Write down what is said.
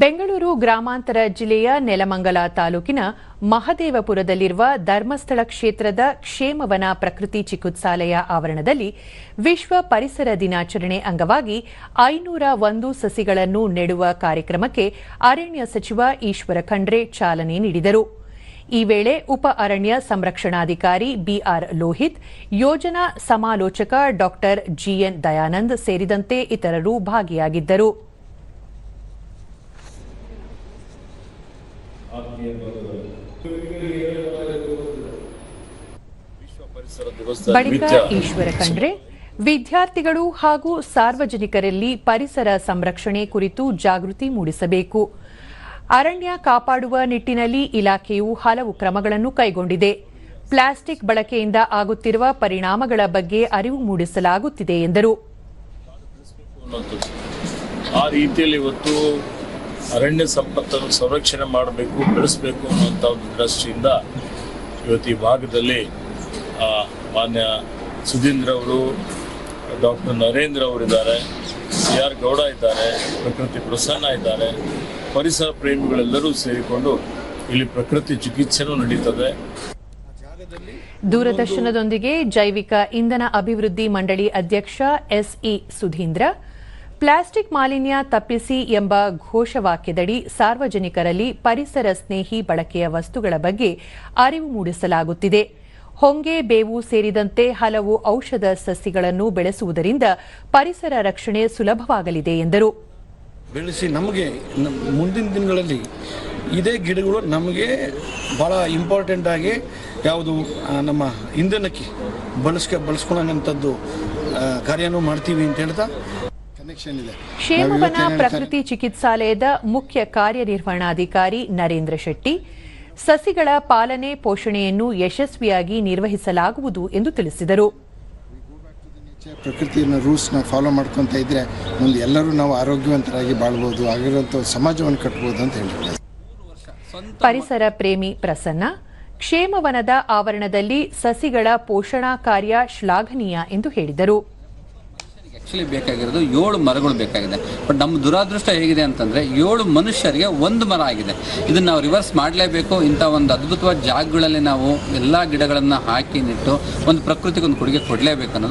ಬೆಂಗಳೂರು ಗ್ರಾಮಾಂತರ ಜಿಲ್ಲೆಯ ನೆಲಮಂಗಲ ತಾಲೂಕಿನ ಮಹದೇವಪುರದಲ್ಲಿರುವ ಧರ್ಮಸ್ಥಳ ಕ್ಷೇತ್ರದ ಕ್ಷೇಮವನ ಪ್ರಕೃತಿ ಚಿಕಿತ್ಸಾಲಯ ಆವರಣದಲ್ಲಿ ವಿಶ್ವ ಪರಿಸರ ದಿನಾಚರಣೆ ಅಂಗವಾಗಿ ಐನೂರ ಒಂದು ಸಸಿಗಳನ್ನು ನೆಡುವ ಕಾರ್ಯಕ್ರಮಕ್ಕೆ ಅರಣ್ಯ ಸಚಿವ ಈಶ್ವರ ಖಂಡ್ರೆ ಚಾಲನೆ ನೀಡಿದರು. ಈ ವೇಳೆ ಉಪ ಅರಣ್ಯ ಸಂರಕ್ಷಣಾಧಿಕಾರಿ ಬಿಆರ್ ಲೋಹಿತ್, ಯೋಜನಾ ಸಮಾಲೋಚಕ ಡಾ ಜಿಎನ್ ದಯಾನಂದ್ ಸೇರಿದಂತೆ ಇತರರು ಭಾಗಿಯಾಗಿದ್ದರು. ಬಳಿಕ ಈಶ್ವರ ಖಂಡ್ರೆ ವಿದ್ಯಾರ್ಥಿಗಳು ಹಾಗೂ ಸಾರ್ವಜನಿಕರಲ್ಲಿ ಪರಿಸರ ಸಂರಕ್ಷಣೆ ಕುರಿತು ಜಾಗೃತಿ ಮೂಡಿಸಬೇಕು. ಅರಣ್ಯ ಕಾಪಾಡುವ ನಿಟ್ಟಿನಲ್ಲಿ ಇಲಾಖೆಯು ಹಲವು ಕ್ರಮಗಳನ್ನು ಕೈಗೊಂಡಿದೆ. ಪ್ಲಾಸ್ಟಿಕ್ ಬಳಕೆಯಿಂದ ಆಗುತ್ತಿರುವ ಪರಿಣಾಮಗಳ ಬಗ್ಗೆ ಅರಿವು ಮೂಡಿಸಲಾಗುತ್ತಿದೆ ಎಂದರು. ಆ ರೀತಿಯಲ್ಲಿ ಇವತ್ತು ಅರಣ್ಯ ಸಂಪತ್ತನ್ನು ಸಂರಕ್ಷಣೆ ಮಾಡಬೇಕು, ಬೆಳೆಸಬೇಕು ಅನ್ನುವಂಥ ಒಂದು ದೃಷ್ಟಿಯಿಂದ ಇವತ್ತು ಈ ಭಾಗದಲ್ಲಿ ಮಾನ್ಯ ಸುಧೀಂದ್ರ ಅವರು, ಡಾಕ್ಟರ್ ನರೇಂದ್ರ ಅವರಿದ್ದಾರೆ ಸಿ ಆರ್ ಗೌಡ ಇದ್ದಾರೆ, ಪ್ರಕೃತಿ ಪ್ರಸನ್ನ ಇದ್ದಾರೆ. ಪರಿಸರ ಪ್ರೇಮಿಗಳೆಲ್ಲರೂ ಸೇರಿಕೊಂಡು ಇಲ್ಲಿ ಪ್ರಕೃತಿ ಚಿಕಿತ್ಸೆನೂ ನಡೀತದೆ. ದೂರದರ್ಶನದೊಂದಿಗೆ ಜೈವಿಕ ಇಂಧನ ಅಭಿವೃದ್ಧಿ ಮಂಡಳಿ ಅಧ್ಯಕ್ಷ ಎಸ್ಇ ಸುಧೀಂದ್ರ ಪ್ಲಾಸ್ಟಿಕ್ ಮಾಲಿನ್ಯ ತಪ್ಪಿಸಿ ಎಂಬ ಘೋಷವಾಕ್ಯದಡಿ ಸಾರ್ವಜನಿಕರಲ್ಲಿ ಪರಿಸರ ಸ್ನೇಹಿ ಬಳಕೆಯ ವಸ್ತುಗಳ ಬಗ್ಗೆ ಅರಿವು ಮೂಡಿಸಲಾಗುತ್ತಿದೆ. ಹೊಂಗೆ, ಬೇವು ಸೇರಿದಂತೆ ಹಲವು ಔಷಧ ಸಸಿಗಳನ್ನು ಬೆಳೆಸುವುದರಿಂದ ಪರಿಸರ ರಕ್ಷಣೆ ಸುಲಭವಾಗಲಿದೆ ಎಂದರು. ಬೆಳೆಸಿ ನಮಗೆ ಮುಂದಿನ ದಿನಗಳಲ್ಲಿ ಇದೇ ಗಿಡಗಳು ನಮಗೆ ಭಾಳ ಇಂಪಾರ್ಟೆಂಟ್ ಆಗಿ ಯಾವುದು ನಮ್ಮ ಇಂಧನಕ್ಕೆ ಬಳಸ್ಕ ಬಳಸ್ಕೊಳ್ಳೋಂಥದ್ದು ಕಾರ್ಯನೂ ಮಾಡ್ತೀವಿ ಅಂತ ಹೇಳ್ತಾ ಕ್ಷೇಮವನ ಪ್ರಕೃತಿ ಚಿಕಿತ್ಸಾಲಯದ ಮುಖ್ಯ ಕಾರ್ಯನಿರ್ವಹಣಾಧಿಕಾರಿ ನರೇಂದ್ರ ಶೆಟ್ಟಿ. ಸಸಿಗಳ ಪಾಲನೆ ಪೋಷಣೆಯನ್ನು ಯಶಸ್ವಿಯಾಗಿ ನಿರ್ವಹಿಸಲಾಗುವುದು ಎಂದು ತಿಳಿಸಿದರು. ಪ್ರಕೃತಿಯನ್ನು ರೂಲ್ಸ್ನ ಫಾಲೋ ಮಾಡ್ಕೊತ ಇದ್ರೆ ಮುಂದೆ ಎಲ್ಲರೂ ನಾವು ಆರೋಗ್ಯವಂತರಾಗಿ ಬಾಳ್ಬಹುದು ಆಗಿರುವಂಥ ಸಮಾಜವನ್ನು ಕಟ್ಟಬಹುದು ಅಂತ ಹೇಳಿದ್ರು. ಪರಿಸರ ಪ್ರೇಮಿ ಪ್ರಸನ್ನ ಕ್ಷೇಮವನದ ಆವರಣದಲ್ಲಿ ಸಸಿಗಳ ಪೋಷಣಾ ಕಾರ್ಯ ಶ್ಲಾಘನೀಯ ಎಂದು ಹೇಳಿದರು. ಆಕ್ಚುಲಿ ಬೇಕಾಗಿರೋದು ಏಳು ಮರಗಳು ಬೇಕಾಗಿದೆ. ಬಟ್ ನಮ್ಮ ದುರಾದೃಷ್ಟ ಹೇಗಿದೆ ಅಂತಂದ್ರೆ ಏಳು ಮನುಷ್ಯರಿಗೆ ಒಂದು ಮರ ಆಗಿದೆ. ಇದನ್ನ ನಾವು ರಿವರ್ಸ್ ಮಾಡಲೇಬೇಕು. ಇಂಥ ಒಂದು ಅದ್ಭುತವಾದ ಜಾಗಗಳಲ್ಲಿ ನಾವು ಎಲ್ಲ ಗಿಡಗಳನ್ನು ಹಾಕಿ ನಿಟ್ಟು ಒಂದು ಪ್ರಕೃತಿಗೆ ಒಂದು ಕೊಡುಗೆ ಕೊಡಲೇಬೇಕು